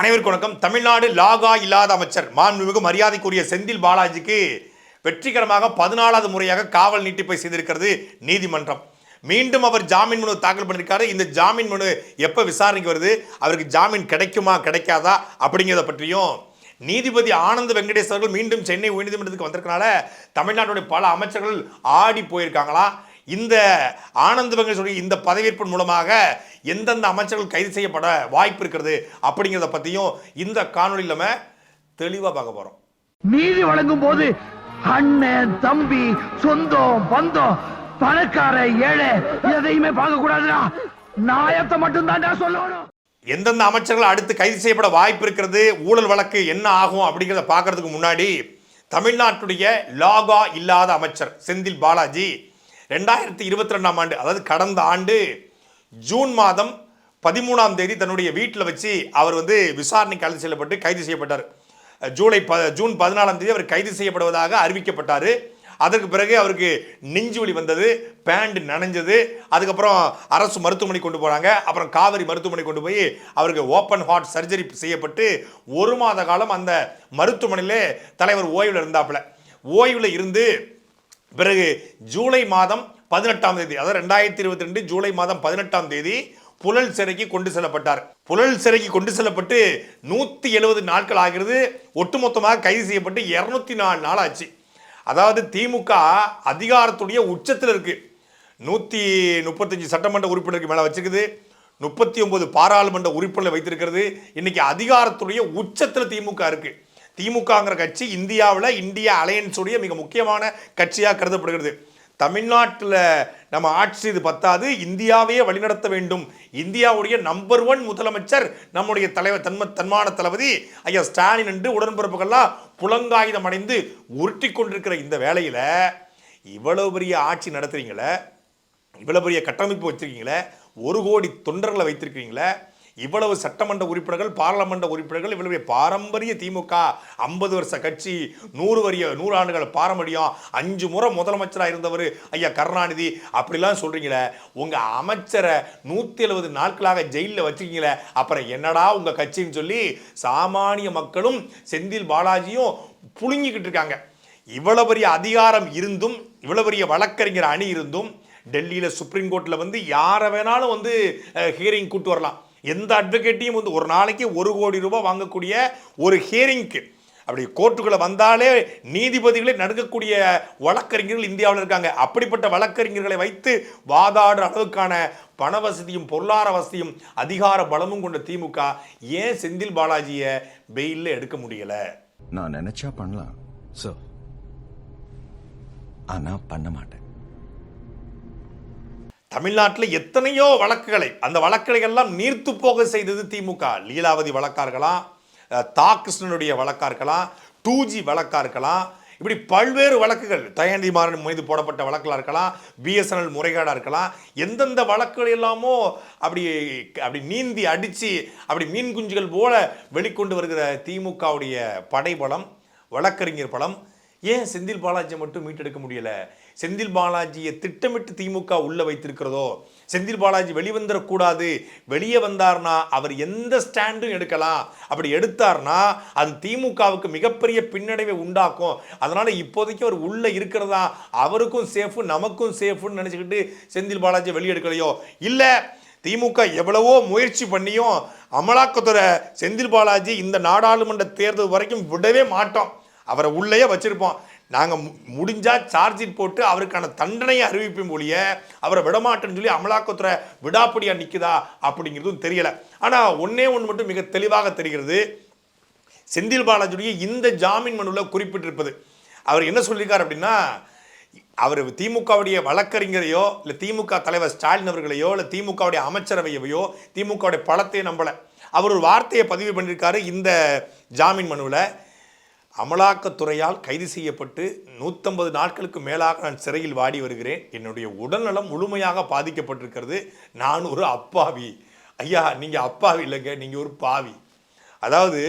அனைவருக்கும் வணக்கம். தமிழ்நாடு லாகா இல்லாத அமைச்சர் மாண்புமிகு மரியாதைக்குரிய செந்தில் பாலாஜிக்கு வெற்றிகரமாக பதினாலாவது முறையாக காவல் நீட்டிப்பை செய்திருக்கிறது நீதிமன்றம். மீண்டும் அவர் ஜாமீன் மனு தாக்கல் பண்ணியிருக்காரு இந்த ஜாமீன் மனு எப்போ விசாரணைக்கு வருது? அவருக்கு ஜாமீன் கிடைக்குமா கிடைக்காதா? அப்படிங்கிறத பற்றியும் நீதிபதி ஆனந்த் வெங்கடேஸ்வர்கள் மீண்டும் சென்னை உயர்நீதிமன்றத்துக்கு வந்திருக்கனால தமிழ்நாட்டுடைய பல அமைச்சர்கள் ஆடி போயிருக்காங்களா? இந்த ஆனந்த் வெங்கடேஸ்வரி இந்த பதவியேற்பின் மூலமாக எந்தெந்த அமைச்சர்கள் கைது செய்யப்பட வாய்ப்பு இருக்கிறது அப்படிங்கிறத பற்றியும் இந்த காணொலியில் நம்ம தெளிவாக பார்க்க போகிறோம் நீதி வழங்கும் போது அண்ணன் தம்பி சொந்தம் பந்தம் பணக்கார ஏழை எதையுமே பார்க்க கூடாதுடா. நாயத்தை மட்டும் தான்டா சொல்லணும். எந்தெந்த அமைச்சர்கள் அடுத்து கைது செய்யப்பட வாய்ப்பு இருக்கிறது ஊழல் வழக்கு என்ன ஆகும் அப்படிங்கிறத பார்க்கறதுக்கு முன்னாடி தமிழ்நாட்டுடைய லாகா இல்லாத அமைச்சர் செந்தில் பாலாஜி ரெண்டாயிரத்தி இருபத்தி ரெண்டாம் ஆண்டு அதாவது கடந்த ஆண்டு ஜூன் மாதம் பதிமூணாம் தேதி தன்னுடைய வீட்டில் வச்சு அவர் வந்து விசாரணைக்கு அழைத்து செல்லப்பட்டு கைது செய்யப்பட்டார். ஜூலை ப ஜூன் பதினாலாம் தேதி அவர் கைது செய்யப்படுவதாக அறிவிக்கப்பட்டார். அதற்கு பிறகு அவருக்கு நெஞ்சு வலி வந்தது பேண்ட் நனைஞ்சது அதுக்கப்புறம் அரசு மருத்துவமனை கொண்டு போனாங்க. அப்புறம் காவிரி மருத்துவமனை கொண்டு போய் அவருக்கு ஓப்பன் ஹார்ட் சர்ஜரி செய்யப்பட்டு ஒரு மாத காலம் அந்த மருத்துவமனையிலே தலைவர் ஓய்வில் இருந்தாப்புல. ஓய்வில் இருந்து பிறகு ஜூலை மாதம் பதினெட்டாம் தேதி அதாவது ரெண்டாயிரத்தி இருபத்தி ரெண்டு ஜூலை மாதம் பதினெட்டாம் தேதி புழல் சிறைக்கு கொண்டு செல்லப்பட்டார். புழல் சிறைக்கு கொண்டு செல்லப்பட்டு நூற்றி எழுபது நாட்கள் ஆகிறது. ஒட்டுமொத்தமாக கைது செய்யப்பட்டு இரநூத்தி நாலு நாள் ஆச்சு. அதாவது திமுக அதிகாரத்துடைய உச்சத்தில் இருக்குது நூற்றி முப்பத்தஞ்சு சட்டமன்ற உறுப்பினருக்கு மேலே வச்சிருக்குது. முப்பத்தி ஒன்பது பாராளுமன்ற உறுப்பினர் வைத்திருக்கிறது. இன்றைக்கி அதிகாரத்துடைய உச்சத்தில் திமுக இருக்குது திமுகங்கிற கட்சி இந்தியாவில் இந்தியா அலையன்ஸுடைய மிக முக்கியமான கட்சியாக கருதப்படுகிறது. தமிழ்நாட்டில் நம்ம ஆட்சி இது பத்தாது இந்தியாவையே வழிநடத்த வேண்டும். இந்தியாவுடைய நம்பர் ஒன் முதலமைச்சர் நம்முடைய தலைவர் தன்ம தன்மான தளபதி ஐயா ஸ்டாலின் என்று உடன்பிறப்புகள்லாம் புலங்காயுதம் அடைந்து உருட்டி கொண்டிருக்கிற இந்த வேலையில் இவ்வளவு பெரிய ஆட்சி நடத்துறீங்களே இவ்வளோ பெரிய கட்டமைப்பு வச்சிருக்கீங்களே ஒரு கோடி தொண்டர்களை வைத்திருக்கிறீங்களே இவ்வளவு சட்டமன்ற உறுப்பினர்கள் பாராளுமன்ற உறுப்பினர்கள் இவ்வளவு பாரம்பரிய திமுக ஐம்பது வருஷ கட்சி நூறு வரிய நூறு ஆண்டுகள் பாரம்பரியம் அஞ்சு முறை முதலமைச்சராக இருந்தவர் ஐயா கருணாநிதி அப்படிலாம் சொல்கிறீங்களே உங்கள் அமைச்சரை நூற்றி எழுபது நாட்களாக ஜெயிலில் வச்சுக்கீங்களே அப்புறம் என்னடா உங்கள் கட்சின்னு சொல்லி சாமானிய மக்களும் செந்தில் பாலாஜியும் புழுங்கிக்கிட்டு இருக்காங்க. இவ்வளோ பெரிய அதிகாரம் இருந்தும் இவ்வளோ பெரிய வழக்கறிஞர் அணி இருந்தும் டெல்லியில் சுப்ரீம் கோர்ட்டில் வந்து யாரை வேணாலும் வந்து ஹியரிங் கூட்டு வரலாம். எந்த அட்வொகேட்டையும் வந்து ஒரு நாளைக்கு ஒரு கோடி ரூபாய் வாங்கக்கூடிய ஒரு ஹியரிங்க்கு அப்படி கோர்ட்டுக்குள்ளே வந்தாலே நீதிபதிகளே நடுக்கக்கூடிய வழக்கறிஞர்கள் இந்தியாவில் இருக்காங்க. அப்படிப்பட்ட வழக்கறிஞர்களை வைத்து வாதாடுற அளவுக்கான பண வசதியும் பொருளாதார வசதியும் அதிகார பலமும் கொண்ட திமுக ஏன் செந்தில் பாலாஜியை பெயிலில் எடுக்க முடியலை? நான் நினைச்சா பண்ணலாம் சார் ஆனால் பண்ண மாட்டேன். தமிழ்நாட்டில் எத்தனையோ வழக்குகளை அந்த வழக்குகளை எல்லாம் நீர்த்து போக செய்தது திமுக. லீலாவதி வழக்காக இருக்கலாம் தா. கிருஷ்ணனுடைய வழக்கா இருக்கலாம் டூ ஜி வழக்கா இருக்கலாம் இப்படி பல்வேறு வழக்குகள் தயந்தி மாறன் மீது போடப்பட்ட வழக்கெல்லாம் இருக்கலாம் பிஎஸ்என்எல் முறைகேடாக இருக்கலாம் எந்தெந்த வழக்குகள் எல்லாமோ அப்படி அப்படி நீந்தி அடித்து அப்படி மீன் குஞ்சுகள் போல வெளிக்கொண்டு வருகிற திமுகவுடைய படைபலம் வழக்கறிஞர் பலம் ஏன் செந்தில் பாலாஜி மட்டும் மீட்டெடுக்க முடியலை? செந்தில் பாலாஜியை திட்டமிட்டு திமுக உள்ளே வைத்திருக்கிறதோ? செந்தில் பாலாஜி வெளிவந்துடக்கூடாது வெளியே வந்தார்னா அவர் எந்த ஸ்டாண்டும் எடுக்கலாம்? அப்படி எடுத்தார்னா அது திமுகவுக்கு மிகப்பெரிய பின்னடைவை உண்டாக்கும். அதனால் இப்போதைக்கு அவர் உள்ளே இருக்கிறதா? அவருக்கும் சேஃபு நமக்கும் சேஃபுன்னு நினச்சிக்கிட்டு செந்தில் பாலாஜி வெளியெடுக்கலையோ இல்லை திமுக எவ்வளவோ முயற்சி பண்ணியும் அமலாக்கத்துறை செந்தில் பாலாஜி இந்த நாடாளுமன்ற தேர்தல் வரைக்கும் விடவே மாட்டோம். அவரை உள்ளேயே வச்சிருப்போம். நாங்கள் முடிஞ்சால் சார்ஜிட் போட்டு அவருக்கான தண்டனையை அறிவிப்போம் ஒழிய அவரை விடமாட்டேன்னு சொல்லி அமலாக்கத்துறை விடாப்படியாக நிற்குதா அப்படிங்கிறதும் தெரியலை. ஆனால் ஒன்றே ஒன்று மட்டும் மிக தெளிவாக தெரிகிறது. செந்தில் பாலாஜியுடைய இந்த ஜாமீன் மனுவில் குறிப்பிட்டிருப்பது. அவர் என்ன சொல்லியிருக்கார் அப்படின்னா அவர் திமுகவுடைய வழக்கறிஞரையோ இல்லை திமுக தலைவர் ஸ்டாலின் அவர்களையோ இல்லை திமுகவுடைய அமைச்சரவையவையோ திமுகவுடைய பலத்தையும் நம்பலை. அவர் ஒரு வார்த்தையை பதிவு பண்ணியிருக்காரு இந்த ஜாமீன் மனுவில் அமலாக்கத்துறையால் கைது செய்யப்பட்டு நூற்றம்பது நாட்களுக்கு மேலாக நான் சிறையில் வாடி வருகிறேன். என்னுடைய உடல்நலம் முழுமையாக பாதிக்கப்பட்டிருக்கிறது. நான் ஒரு அப்பாவி. ஐயா நீங்கள் அப்பாவி இல்லைங்க நீங்கள் ஒரு பாவி. அதாவது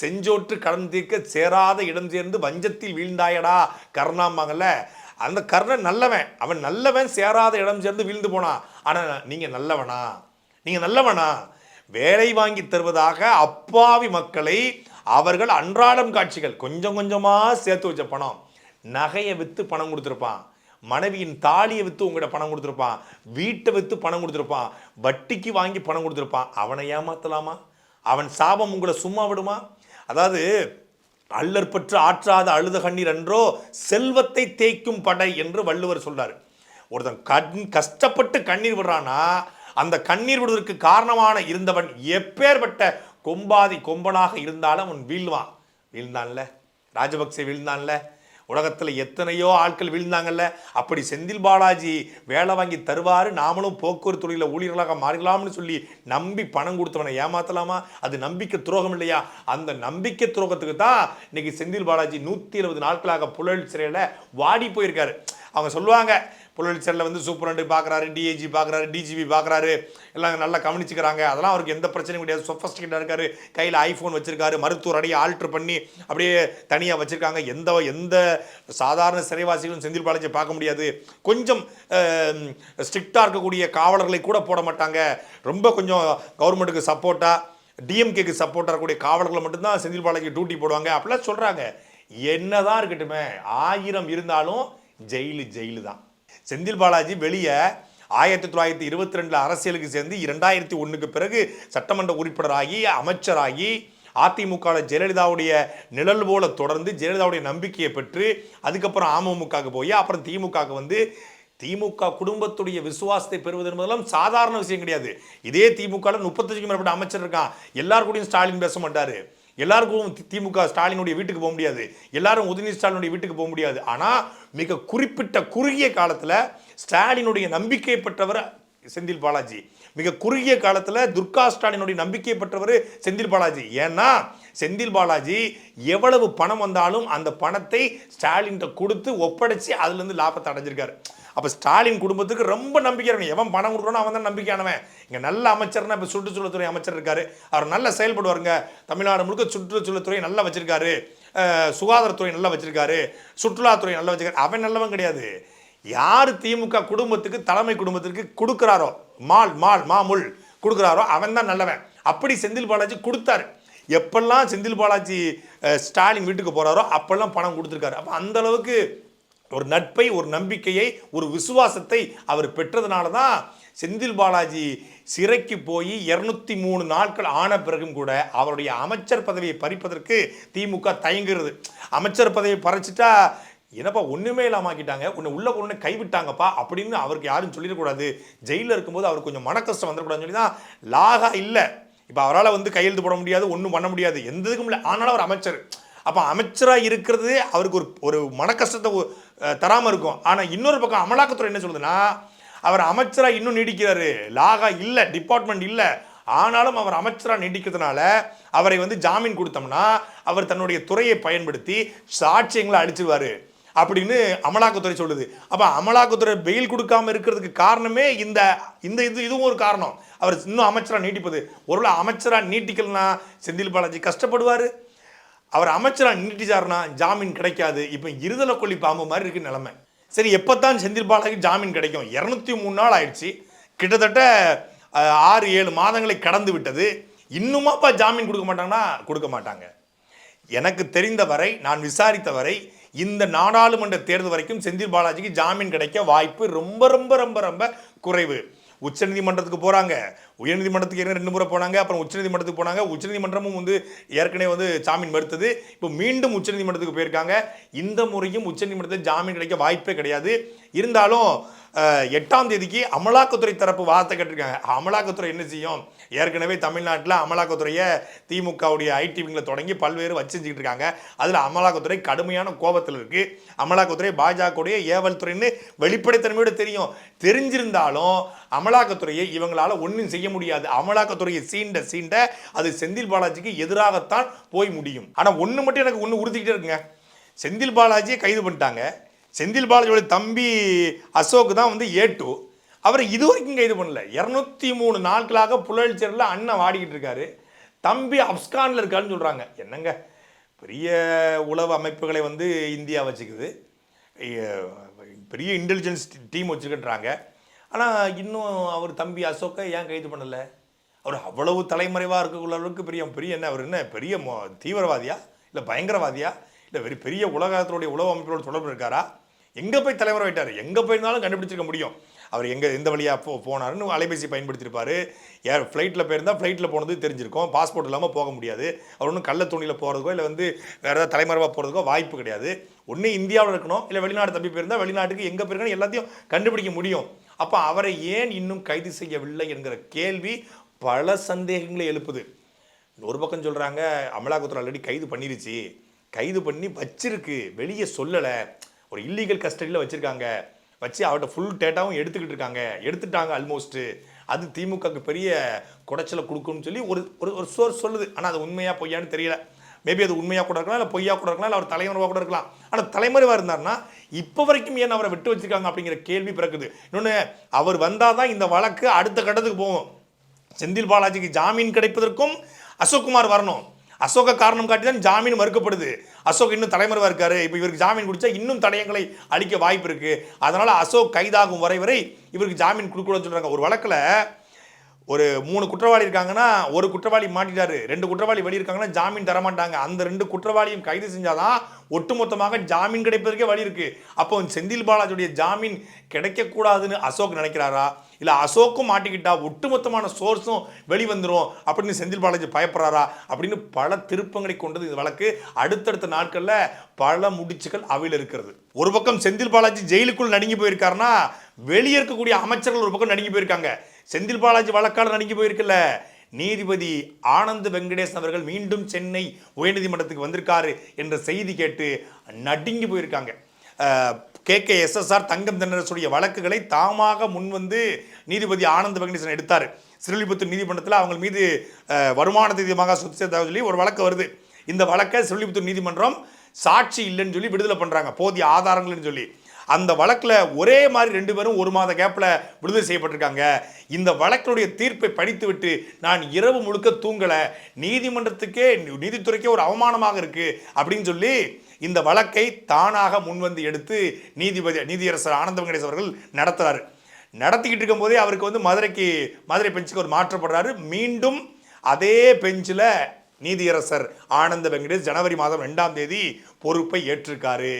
செஞ்சோற்று கடன் தீர்க்க சேராத இடம் சேர்ந்து வஞ்சத்தில் வீழ்ந்தாயடா கர்ணாம்பாங்கல்ல. அந்த கர்ணன் நல்லவன். அவன் நல்லவன் சேராத இடம் சேர்ந்து வீழ்ந்து போனான் ஆனால் நீங்கள் நல்லவனா? நீங்கள் நல்லவனா? வேலை வாங்கி தருவதாக அப்பாவி மக்களை அவர்கள் அன்றாடம் காட்சிகள் கொஞ்சம் கொஞ்சமாக சேர்த்து வச்ச பணம். நகையை விற்று பணம் கொடுத்துருப்பான். மனைவியின் தாலியை விற்று உங்கள்கிட்ட பணம் கொடுத்துருப்பான். வீட்டை விற்று பணம் கொடுத்துருப்பான். வட்டிக்கு வாங்கி பணம் கொடுத்துருப்பான். அவனை ஏமாத்தலாமா? அவன் சாபம் உங்களை சும்மா விடுமா? அதாவது அல்லற் பற்று ஆற்றாத அழுத கண்ணீர் என்றோ செல்வத்தை தேய்க்கும் படை என்று வள்ளுவர் சொல்றார். ஒருத்தன் கண் கஷ்டப்பட்டு கண்ணீர் விடுறானா அந்த கண்ணீர் விடுவதற்கு காரணமான இருந்தவன் எப்பேற்பட்ட கொம்பாதி கொம்பனாக இருந்தாலும் அவன் வீழ்வான். வீழ்ந்தான்ல? ராஜபக்சே வீழ்ந்தான்ல? உலகத்தில் எத்தனையோ ஆட்கள் வீழ்ந்தாங்கல்ல? அப்படி செந்தில் பாலாஜி வேலை வாங்கி தருவார் நாமளும் போக்குவரத்து துறையில் ஊழியர்களாக மாறலாம்னு சொல்லி நம்பி பணம் கொடுத்தவனை ஏமாத்தலாமா? அது நம்பிக்கை துரோகம் இல்லையா? அந்த நம்பிக்கை துரோகத்துக்கு தான் இன்னைக்கு செந்தில் பாலாஜி நூற்றி இருபது நாட்களாக புழல் சிறையில் வாடி போயிருக்காரு. அவங்க சொல்லுவாங்க புழல் வந்து சூப்பரண்டு பார்க்குறாரு டிஏஜி பார்க்குறாரு டிஜிபி பார்க்குறாரு எல்லாம் நல்லா கவனிச்சுக்கிறாங்க. அதெல்லாம் அவருக்கு எந்த பிரச்சனையும் கிடையாது. சொஃபஸ்டிகேட்டாக இருக்காரு. கையில் ஐஃபோன் வச்சிருக்காரு. மருத்துவர் அடைய ஆல்ட்ரு பண்ணி அப்படியே தனியாக வச்சுருக்காங்க. எந்த எந்த சாதாரண சிறைவாசிகளும் செந்தில் பாலாஜியை பார்க்க முடியாது. கொஞ்சம் ஸ்ட்ரிக்டாக இருக்கக்கூடிய காவலர்களை கூட போட மாட்டாங்க. ரொம்ப கொஞ்சம் கவர்மெண்ட்டுக்கு சப்போர்ட்டாக டிஎம்கேக்கு சப்போர்ட்டாக இருக்கக்கூடிய காவலர்களை மட்டும்தான் செந்தில் பாலாஜி டியூட்டி போடுவாங்க. அப்படிலாம் சொல்கிறாங்க என்னதான் இருக்கட்டுமே ஆயிரம் இருந்தாலும் ஜெயிலு ஜெயிலு தான் செந்தில் பாலாஜி வெளியே ஆயிரத்தி தொள்ளாயிரத்தி இருபத்தி ரெண்டில் அரசியலுக்கு சேர்ந்து இரண்டாயிரத்தி ஒன்றுக்கு பிறகு சட்டமன்ற உறுப்பினராகி அமைச்சராகி அதிமுக ஜெயலலிதாவுடைய நிழல் போல தொடர்ந்து ஜெயலலிதாவுடைய நம்பிக்கையை பெற்று அதுக்கப்புறம் அமமுகவுக்கு போய் அப்புறம் திமுகவுக்கு வந்து திமுக குடும்பத்துடைய விசுவாசத்தை பெறுவது என்பதெல்லாம் சாதாரண விஷயம் கிடையாது. இதே திமுகவில் முப்பத்தஞ்சுக்கு மேற்பட்ட அமைச்சர் இருக்கான். எல்லார் கூடயும் ஸ்டாலின் பேச மாட்டார். எல்லாருக்கும் தி- திமுக ஸ்டாலினுடைய வீட்டுக்கு போக முடியாது. எல்லாரும் உதயநிதி ஸ்டாலினுடைய வீட்டுக்கு போக முடியாது. ஆனால் மிக குறிப்பிட்ட குறுகிய காலத்தில் ஸ்டாலினுடைய நம்பிக்கை பெற்றவர் செந்தில் பாலாஜி. மிக குறுகிய காலத்தில் துர்கா ஸ்டாலினுடைய நம்பிக்கை பெற்றவர் செந்தில் பாலாஜி. ஏன்னா செந்தில் பாலாஜி எவ்வளவு பணம் வந்தாலும் அந்த பணத்தை ஸ்டாலின்கிட்ட கொடுத்து ஒப்படைச்சு அதுலேருந்து லாபத்தை அடைஞ்சிருக்காரு. அப்போ ஸ்டாலின் குடும்பத்துக்கு ரொம்ப நம்பிக்கை இருக்கணும். எவன் பணம் கொடுக்குறோன்னு அவன் தான் நம்பிக்கையானவன். இங்கே நல்ல அமைச்சர்னா இப்போ சுற்றுச்சூழல்துறை அமைச்சர் இருக்காரு. அவர் நல்லா செயல்படுவாருங்க. தமிழ்நாடு முழுக்க சுற்றுச்சூழல்துறை நல்லா வச்சிருக்காரு. சுகாதாரத்துறை நல்லா வச்சிருக்காரு. சுற்றுலாத்துறை நல்லா வச்சிருக்காரு. அவன் நல்லவன் கிடையாது. யார் திமுக குடும்பத்துக்கு தலைமை குடும்பத்திற்கு கொடுக்குறாரோ மால் மால் மாமுல் கொடுக்குறாரோ அவன் தான் நல்லவன். அப்படி செந்தில் பாலாஜி கொடுத்தாரு. எப்பெல்லாம் செந்தில் பாலாஜி ஸ்டாலின் வீட்டுக்கு போகிறாரோ அப்பெல்லாம் பணம் கொடுத்துருக்காரு. அப்போ அந்த அளவுக்கு ஒரு நட்பை ஒரு நம்பிக்கையை ஒரு விசுவாசத்தை அவர் பெற்றதுனால தான் செந்தில் பாலாஜி சிறைக்கு போய் இரநூத்தி மூணு நாட்கள் ஆன பிறகும் கூட அவருடைய அமைச்சர் பதவியை பறிப்பதற்கு திமுக தயங்குகிறது. அமைச்சர் பதவியை பறிச்சிட்டா என்னப்பா ஒன்றுமே இல்லாமல் ஆக்கிட்டாங்க. உன்னை உள்ள கொண்டு கைவிட்டாங்கப்பா அப்படின்னு அவருக்கு யாரும் சொல்லிடக்கூடாது ஜெயிலில் இருக்கும்போது அவருக்கு கொஞ்சம் மன கஷ்டம் வந்துடக்கூடாதுன்னு சொல்லி தான் லாகா இல்லை. இப்போ அவரால் வந்து கையெழுத்து போட முடியாது ஒன்றும் பண்ண முடியாது. எந்த இதுக்கும் இல்லை. ஆனாலும் அவர் அமைச்சர். அப்போ அமைச்சராக இருக்கிறது அவருக்கு ஒரு ஒரு மன கஷ்டத்தை தராமல் இருக்கும். ஆனால் இன்னொரு பக்கம் அமலாக்கத்துறை என்ன சொல்லுதுன்னா அவர் அமைச்சராக இன்னும் நீடிக்கிறாரு. லாகா இல்லை டிபார்ட்மெண்ட் இல்லை. ஆனாலும் அவர் அமைச்சராக நீடிக்கிறதுனால அவரை வந்து ஜாமீன் கொடுத்தோம்னா அவர் தன்னுடைய துறையை பயன்படுத்தி சாட்சியங்களை அடிச்சிருவாரு அப்படின்னு அமலாக்கத்துறை சொல்லுது. அப்போ அமலாக்கத்துறை பெயில் கொடுக்காம இருக்கிறதுக்கு காரணமே இந்த இந்த இது இதுவும் ஒரு காரணம். அவர் இன்னும் அமைச்சராக நீட்டிப்பது. ஒருவேளை அமைச்சராக நீட்டிக்கலனா செந்தில் பாலாஜி கஷ்டப்படுவார். அவர் அமைச்சராக நீட்டிச்சாருன்னா ஜாமீன் கிடைக்காது. இப்போ இருதலை கொல்லி பாம்பு மாதிரி இருக்கு நிலமை. சரி எப்போத்தான் செந்தில் பாலாஜி ஜாமீன் கிடைக்கும்? இரநூத்தி மூணு நாள் ஆயிடுச்சு. கிட்டத்தட்ட ஆறு ஏழு மாதங்களை கடந்து விட்டது. இன்னுமாப்பா ஜாமீன் கொடுக்க மாட்டாங்கன்னா கொடுக்க மாட்டாங்க. எனக்கு தெரிந்த வரை நான் விசாரித்த வரை இந்த நாடாளுமன்ற தேர்தல் வரைக்கும் செந்தில் பாலாஜிக்கு ஜாமீன் கிடைக்க வாய்ப்பு ரொம்ப ரொம்ப ரொம்ப ரொம்ப குறைவு. உச்சநீதிமன்றத்துக்கு போகிறாங்க உயர்நீதிமன்றத்துக்கு ஏற்கனவே ரெண்டு முறை போனாங்க அப்புறம் உச்சநீதிமன்றத்துக்கு போனாங்க. உச்சநீதிமன்றமும் வந்து ஏற்கனவே வந்து ஜாமீன் மறுத்தது. இப்போ மீண்டும் உச்சநீதிமன்றத்துக்கு போயிருக்காங்க. இந்த முறையும் உச்சநீதிமன்றத்தில் ஜாமீன் கிடைக்க வாய்ப்பே கிடையாது. இருந்தாலும் எட்டாம் தேதிக்கு அமலாக்கத்துறை தரப்பு வார்த்தை கேட்டிருக்காங்க. அமலாக்கத்துறை என்ன செய்யும்? ஏற்கனவே தமிழ்நாட்டில் அமலாக்கத்துறையை திமுகவுடைய ஐடி விங்கில் தொடங்கி பல்வேறு வச்சு இருக்காங்க. அதில் அமலாக்கத்துறை கடுமையான கோபத்தில் இருக்கு. அமலாக்கத்துறை பாஜகவுடைய ஏவல் துறைன்னு வெளிப்படைத்தன்மையோட தெரியும். தெரிஞ்சிருந்தாலும் அமலாக்கத்துறையை இவங்களால ஒன்றும் செய்ய முடியாது. அமலாக்கத்துறையை சீண்ட சீண்ட அது செந்தில் பாலாஜிக்கு எதிராகத்தான் போய் முடியும். ஆனால் ஒன்று மட்டும் எனக்கு ஒன்று உறுத்திக்கிட்டே இருக்குங்க. செந்தில் பாலாஜியை கைது பண்ணிட்டாங்க. செந்தில் பாலாஜியோட தம்பி அசோக் தான் வந்து ஏ டூ அவர் இது வரைக்கும் கைது பண்ணல. இரநூத்தி மூணு நாட்களாக புழல்ச்சேரில் அண்ணன் வாடிக்கிட்டு இருக்காரு. தம்பி அப்ஸ்கானில் இருக்காருன்னு சொல்கிறாங்க என்னங்க? பெரிய உளவு அமைப்புகளை வந்து இந்தியா வச்சுக்குது. பெரிய இன்டெலிஜென்ஸ் டீம் வச்சுக்கின்றாங்க ஆனால் இன்னும் அவர் தம்பி அசோக்கை ஏன் கைது பண்ணலை? அவர் அவ்வளவு தலைமறைவாக இருக்கக்கூடிய அளவுக்கு பெரிய பெரிய என்ன அவர் என்ன பெரிய மோ- தீவிரவாதியா? இல்லை பயங்கரவாதியா? இல்லை வெறும் பெரிய உலகத்தினுடைய உளவு அமைப்போட தொடர்பு இருக்காரா? எங்கே போய் தலைவர் ஆகிட்டார் எங்கே போயிருந்தாலும் கண்டுபிடிச்சிருக்க முடியும். அவர் எங்கே எந்த வழியாக போ போனாருன்னு அலைபேசி பயன்படுத்தியிருப்பார் ஏர் ஃப்ளைட்டில் போயிருந்தால் ஃப்ளைட்டில் போனது தெரிஞ்சிருக்கும். பாஸ்போர்ட் இல்லாமல் போக முடியாது. அவர் ஒன்றும் கள்ள துணியில் போகிறதுக்கோ இல்லை வந்து வேறு ஏதாவது தலைமறைவாக போகிறதுக்கோ வாய்ப்பு கிடையாது. ஒன்று இந்தியாவில் இருக்கணும் இல்லை வெளிநாடு தப்பி போயிருந்தால் வெளிநாட்டுக்கு எங்கே போயிருக்கணும் எல்லாத்தையும் கண்டுபிடிக்க முடியும். அப்போ அவரை ஏன் இன்னும் கைது செய்யவில்லை என்கிற கேள்வி பல சந்தேகங்களை எழுப்புது. ஒரு பக்கம் சொல்கிறாங்க அமலாக்கத்துறை ஆல்ரெடி கைது பண்ணிருச்சு. கைது பண்ணி வச்சிருக்கு. வெளியே சொல்லலை. ஒரு இல்லீகல் கஸ்டடியில் வச்சுருக்காங்க. வச்சு அவர்கிட்ட ஃபுல் டேட்டாவும் எடுத்துக்கிட்டு இருக்காங்க. எடுத்துட்டாங்க ஆல்மோஸ்ட்டு அது திமுகவுக்கு பெரிய குடைச்சலை கொடுக்கும்னு சொல்லி ஒரு ஒரு ஒரு சோர்ஸ் சொல்லுது. ஆனால் அது உண்மையாக பொய்யான்னு தெரியல. மேபி அது உண்மையாக கூட இருக்கலாம் இல்லை பொய்யா கூட இருக்கலாம் இல்லை அவர் தலைமறைவாக கூட இருக்கலாம். ஆனால் தலைமறைவாக இருந்தார்னா இப்போ வரைக்கும் ஏன் அவரை விட்டு வச்சிருக்காங்க அப்படிங்கிற கேள்வி பிறக்குது. இன்னொன்று அவர் வந்தால் தான் இந்த வழக்கு அடுத்த கட்டத்துக்கு போகும். செந்தில் பாலாஜிக்கு ஜாமீன் கிடைப்பதற்கும் அசோக்குமார் வரணும். அசோக காரணம் காட்டி தான் ஜாமீன் மறுக்கப்படுது. அசோக் இன்னும் தலைமறைவாக இருக்காரு. இப்போ இவருக்கு ஜாமீன் கொடுத்தா இன்னும் தடயங்களை அளிக்க வாய்ப்பு இருக்குது அதனால் அசோக் கைதாகும் வரை வரை இவருக்கு ஜாமீன் கொடுக்கணும்னு சொல்கிறாங்க ஒரு வழக்கில் ஒரு மூணு குற்றவாளி இருக்காங்கன்னா ஒரு குற்றவாளி மாட்டிட்டாரு ரெண்டு குற்றவாளி வழி இருக்காங்கன்னா ஜாமீன் தரமாட்டாங்க. அந்த ரெண்டு குற்றவாளியும் கைது செஞ்சாதான் ஒட்டுமொத்தமாக ஜாமீன் கிடைப்பதற்கே வழி இருக்கு. அப்போ செந்தில் பாலாஜியுடைய ஜாமீன் கிடைக்கக்கூடாதுன்னு அசோக் நினைக்கிறாரா? இல்லை அசோக்கும் மாட்டிக்கிட்டா ஒட்டுமொத்தமான சோர்ஸும் வெளிவந்துடும் அப்படின்னு செந்தில் பாலாஜி பயப்படுறாரா? அப்படின்னு பல திருப்பங்களை கொண்டது இந்த வழக்கு. அடுத்தடுத்த நாட்களில் பல முடிச்சுகள் அவையில் இருக்கிறது. ஒரு பக்கம் செந்தில் பாலாஜி ஜெயிலுக்குள் நடுங்கி போயிருக்காருன்னா வெளியே இருக்கக்கூடிய அமைச்சர்கள் ஒரு பக்கம் நடுங்கி போயிருக்காங்க. செந்தில் பாலாஜி வழக்காடு நடுங்கி போயிருக்குல்ல. நீதிபதி ஆனந்த் வெங்கடேசன் அவர்கள் மீண்டும் சென்னை உயர்நீதிமன்றத்துக்கு வந்திருக்காரு என்ற செய்தி கேட்டு நடுங்கி போயிருக்காங்க. கே கே எஸ்எஸ்ஆர் தங்கம் தென்னரசுடைய வழக்குகளை தாமாக முன்வந்து நீதிபதி ஆனந்த் வெங்கடேசன் எடுத்தார். சிறுலிபுத்தூர் நீதிமன்றத்தில் அவங்க மீது அஹ், வருமான தீதியமாக சொத்து சேர்த்தாக சொல்லி ஒரு வழக்கு வருது. இந்த வழக்கை சிறுலிபுத்தூர் நீதிமன்றம் சாட்சி இல்லைன்னு சொல்லி விடுதலை பண்ணுறாங்க போதிய ஆதாரங்கள்னு சொல்லி. அந்த வழக்கில் ஒரே மாதிரி ரெண்டு பேரும் ஒரு மாத கேப்பில் விடுதலை செய்யப்பட்டிருக்காங்க. இந்த வழக்கினுடைய தீர்ப்பை படித்துவிட்டு நான் இரவு முழுக்க தூங்கலை. நீதிமன்றத்துக்கே நீதித்துறைக்கே ஒரு அவமானமாக இருக்குது அப்படின்னு சொல்லி இந்த வழக்கை தானாக முன்வந்து எடுத்து நீதிபதி நீதியரசர் ஆனந்த வெங்கடேஷ் அவர்கள் நடத்துகிறார் நடத்திக்கிட்டு இருக்கும்போதே அவருக்கு வந்து மதுரைக்கு மதுரை பெஞ்சுக்கு ஒரு மாற்றப்படுறாரு. மீண்டும் அதே பெஞ்சில் நீதியரசர் ஆனந்த வெங்கடேஷ் ஜனவரி மாதம் ரெண்டாம் தேதி பொறுப்பை ஏற்றிருக்காரு.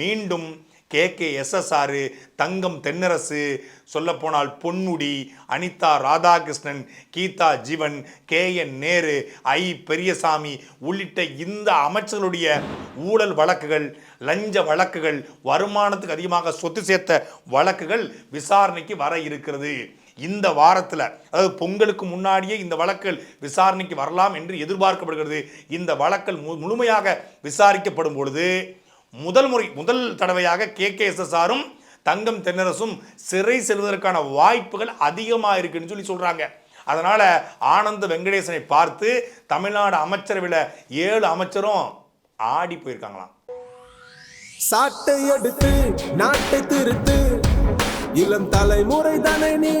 மீண்டும் K K SSR Thangam Thennarasu சொல்லப்போனால் Ponmudi Anitha Radhakrishnan Geetha Jeevan K N Nehru I Periyasamy உள்ளிட்ட இந்த அமைச்சர்களுடைய ஊழல் வழக்குகள் லஞ்ச வழக்குகள் வருமானத்துக்கு அதிகமாக சொத்து சேர்த்த வழக்குகள் விசாரணைக்கு வர இருக்கிறது. இந்த வாரத்தில் அதாவது பொங்கலுக்கு முன்னாடியே இந்த வழக்குகள் விசாரணைக்கு வரலாம் என்று எதிர்பார்க்கப்படுகிறது. இந்த வழக்கள் மு- முழுமையாக விசாரிக்கப்படும் பொழுது முதல் முறை முதல் தடவையாக கே கே எஸ்எஸ்ஆரும் தங்கம் தென்னரசும் சிறை செல்வதற்கான வாய்ப்புகள் அதிகமாக இருக்குன்னு சொல்லி சொல்கிறாங்க அதனால் ஆனந்த வெங்கடேசனை பார்த்து தமிழ்நாடு அமைச்சரவையில் ஏழு அமைச்சரும் ஆடி போயிருக்காங்களாம். சாட்டை எடுத்து நாட்டை திருத்து இளம் தலைமுறை தானே நீ